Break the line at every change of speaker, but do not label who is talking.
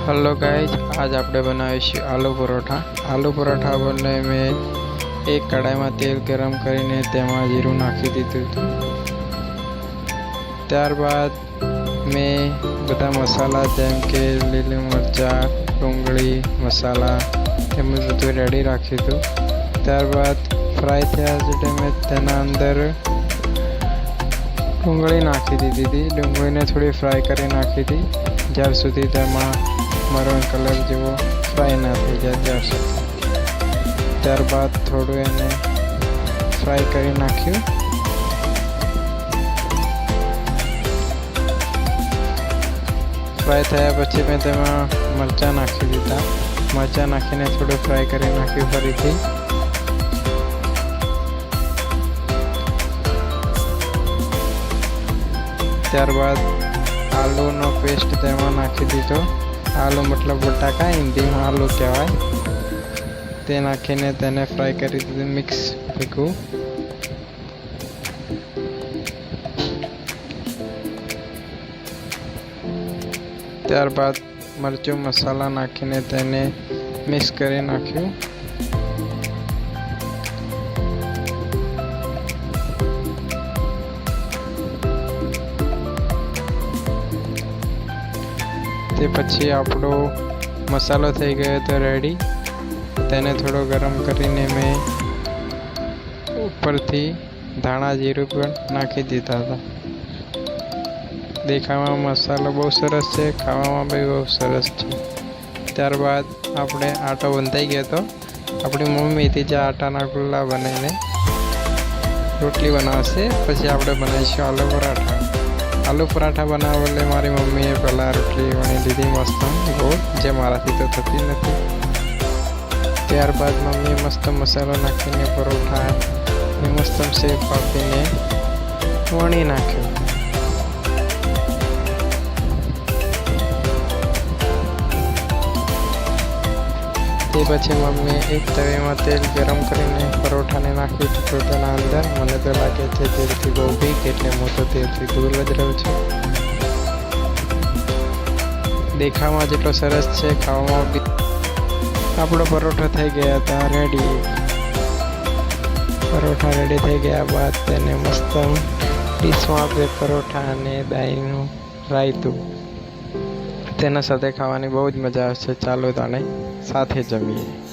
Hello guys આજ આપણે બનાવીશું આલુ પરોઠા આલુ પરોઠા બને મેં એક કડાઈમાં તેલ ગરમ કરીને તેમાં જીરું નાખી દીધું હતું ત્યારબાદ મેં બધા મસાલા જેમ કે લીલી મરચાં ડુંગળી મસાલા તેમજ બધું રેડી રાખ્યું હતું ત્યારબાદ ફ્રાય થયા એટલે મેં તેના અંદર ડુંગળી નાખી દીધી હતી ડુંગળીને થોડી ફ્રાય કરી નાખી હતી જ્યાર સુધી તેમાં મરણ કલર જેવો ફ્રાય ના થઈ જાય ત્યાર સુધી ત્યારબાદ થોડું એને ફ્રાય કરી નાખ્યું. ફ્રાય થયા પછી મેં તેમાં મરચાં નાખી દીધા. મરચાં નાખીને થોડું ફ્રાય કરી નાખ્યું ફરીથી. ત્યારબાદ આલુનો પેસ્ટ તેમાં નાખી દીધો. આલુ મતલબ બટાકા હિન્દીમાં આલુ કહેવાય. તે નાખીને તેને ફ્રાય કરી દીધું મિક્સ ભેગું. ત્યારબાદ મરચું મસાલા નાખીને તેને મિક્સ કરી નાખ્યું. તે પછી આપણો મસાલો થઈ ગયો હતો રેડી તેને થોડો ગરમ કરીને મેં ઉપરથી ધાણા જીરું પણ નાખી દીધા હતા. દેખાવામાં મસાલો બહુ સરસ છે, ખાવામાં બી બહુ સરસ છે. ત્યારબાદ આપણે આટો બંધાઈ ગયો હતો આપણી મમ્મીથી જે આટાના ગુલ્લા બનાવીને રોટલી બનાવશે. પછી આપણે બનાવીશું આલુ પરાઠા. આલુ પરાઠા બનાવવા મારી મમ્મીએ પહેલાં રોટલી વણી લીધી મસ્ત ગોળ, જે મારાથી તો થતી નથી. ત્યારબાદ મમ્મીએ મસ્ત મસાલો નાખીને પરોઠા મસ્ત શેપ આપીને વણી નાખ્યો. તે પછી મમ્મીએ એક તવીમાં તેલ ગરમ કરીને પરોઠાને નાખી દીધું તેના અંદર મને તો લાગે છે તેલથી બહુ ભીક એટલે હું તો તેલથી દૂર જ રહું છું. દેખાવામાં જેટલો સરસ છે, ખાવામાં બી આપણો પરોઠો થઈ ગયા હતા રેડી પરોઠા રેડી થઈ ગયા બાદ તેને મસ્ત ડીશમાં આપણે પરોઠા અને દાઈનું રાયતું. તેના સાથે ખાવાની બહુ જ મજા આવશે. ચાલો તાણે સાથે જમીએ.